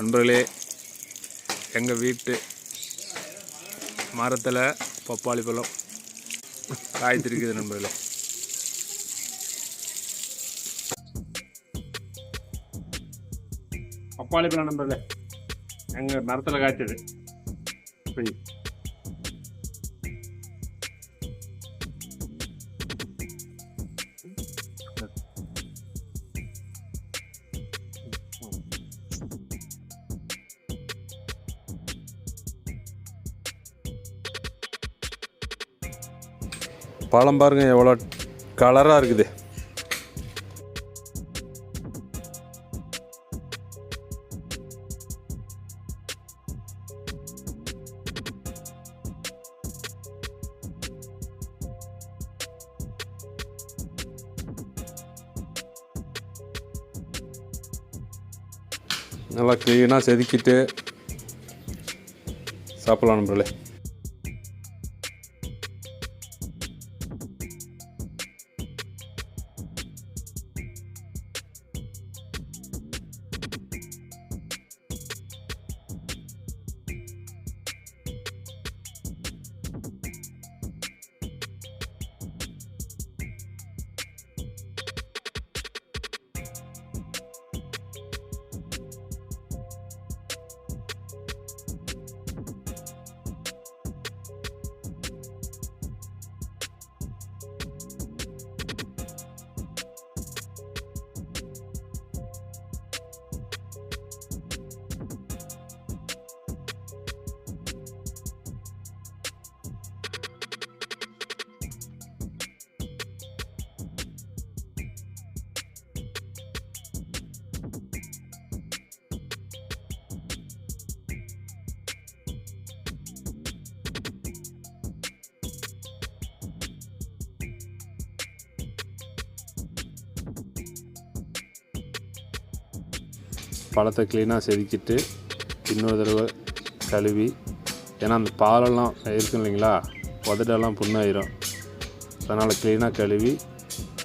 நண்பர்களே எங்கள் வீட்டு மரத்தில் பப்பாளி பழம் காய்த்திருக்குது நண்பர்களே. பப்பாளி பழம் நண்பர்களே எங்கள் மரத்தில் காய்ச்சது. போய் பழம் பாருங்க எவ்வளோ கலராக இருக்குது. நல்லா க்ளீனாக செதுக்கிட்டு சாப்பிடலாம் நம்மளே பழத்தை க்ளீனாக செதுக்கிட்டு இன்னொரு தடவை கழுவி. ஏன்னா அந்த பாலெல்லாம் இருக்கும் இல்லைங்களா? உதடெல்லாம் புண்ணாயிரும். அதனால் க்ளீனாக கழுவி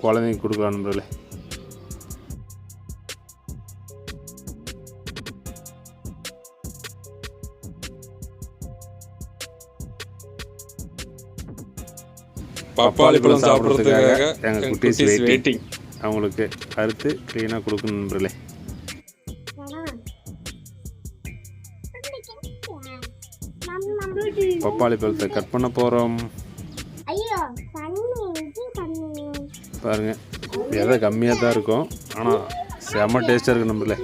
குழந்தைங்க கொடுக்கலாம் நண்பர்களே. பப்பாளி பழம் சாப்பிட்றதுக்காக எங்கள் குட்டீஸ் வெயிட்டிங் அவங்களுக்கு அறுத்து க்ளீனாக கொடுக்கணும் நண்பர்களே. பப்பாளி பழத்தை கட் பண்ண போகிறோம் பாருங்க விதை கம்மியாக தான் இருக்கும் ஆனால் செம்ம டேஸ்ட்டாக இருக்கு நம்மள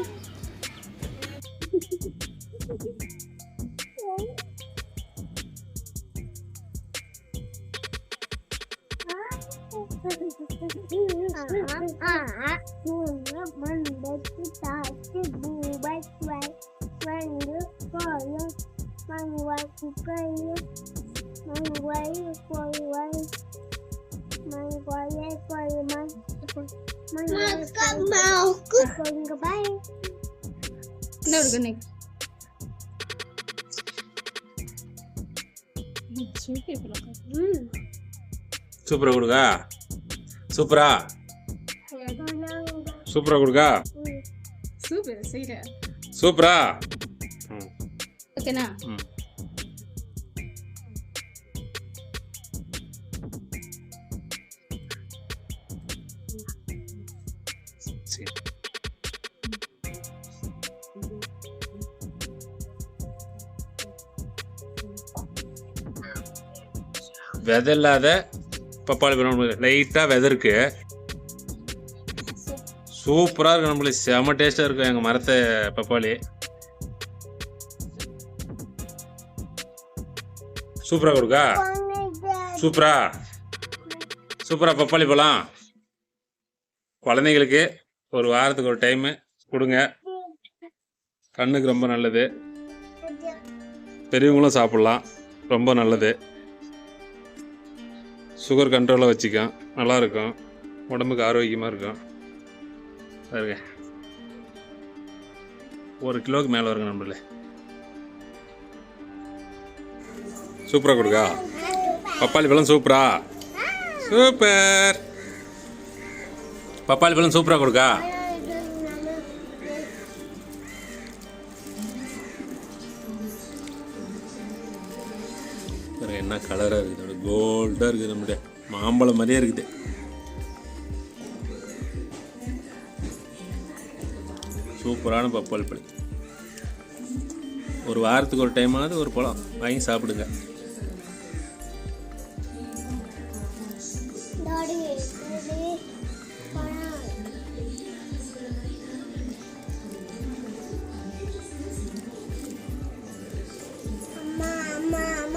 மண்டத்து சூப்பராக கொடுக்கா. சூப்பரா. சூப்பராக கொடுக்கா. சூப்பர் சூப்பரா. ஓகேனா விதை இல்லாத பப்பாளி பழம் லைட்டாக விதை சூப்பராக இருக்கும் நம்மளுக்கு. செம டேஸ்ட்டாக இருக்கும் எங்கள் மரத்தை பப்பாளி. சூப்பராக கொடுக்கா? சூப்பரா? சூப்பராக பப்பாளி பழம். குழந்தைங்களுக்கு ஒரு வாரத்துக்கு ஒரு டைமு கொடுங்க. கண்ணுக்கு ரொம்ப நல்லது. பெரியவங்களும் சாப்பிட்லாம். ரொம்ப நல்லது. சுகர் கண்ட்ரோலாக வச்சுக்கும். நல்லாயிருக்கும் உடம்புக்கு ஆரோக்கியமாக இருக்கும். பாருங்க. ஒரு கிலோவுக்கு மேலே வருங்க நம்மளே. சூப்பராக கொடுக்கா. பப்பாளி பழம் சூப்பரா. சூப்பர். பப்பாளி பழம் சூப்பராக கொடுக்கா. என்ன கலராக இருக்குது? கோல்டாக இருக்குது நம்முடைய மாம்பழம் மாதிரியே இருக்குது. சூப்பரான பப்பாளி பழம். ஒரு வாரத்துக்கு ஒரு டைமாவது ஒரு பழம் வாங்கி சாப்பிடுங்க.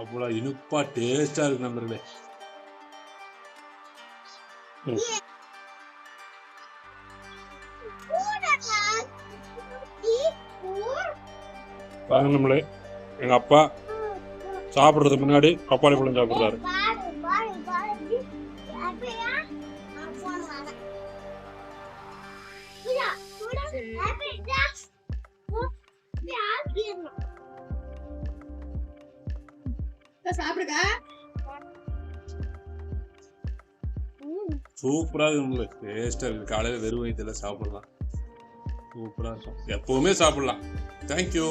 அவ்வளோ இனிப்பா டேஸ்டா இருக்கு நண்பர்களே. பாருங்க நம்மளே எங்க அப்பா சாப்பிட்றதுக்கு முன்னாடி பப்பாளி பழம் சாப்பிட்றாரு. Yeah. பாரு பாரு அப்படியா போன் வர இதா கூட அப்படியா சாப்பிடுங்க சூப்பராக இருக்கு. காலையில் வெறும் வயிற்றுல சாப்பிடலாம். சூப்பராக இருக்கும். எப்பவுமே சாப்பிடலாம். தேங்க்யூ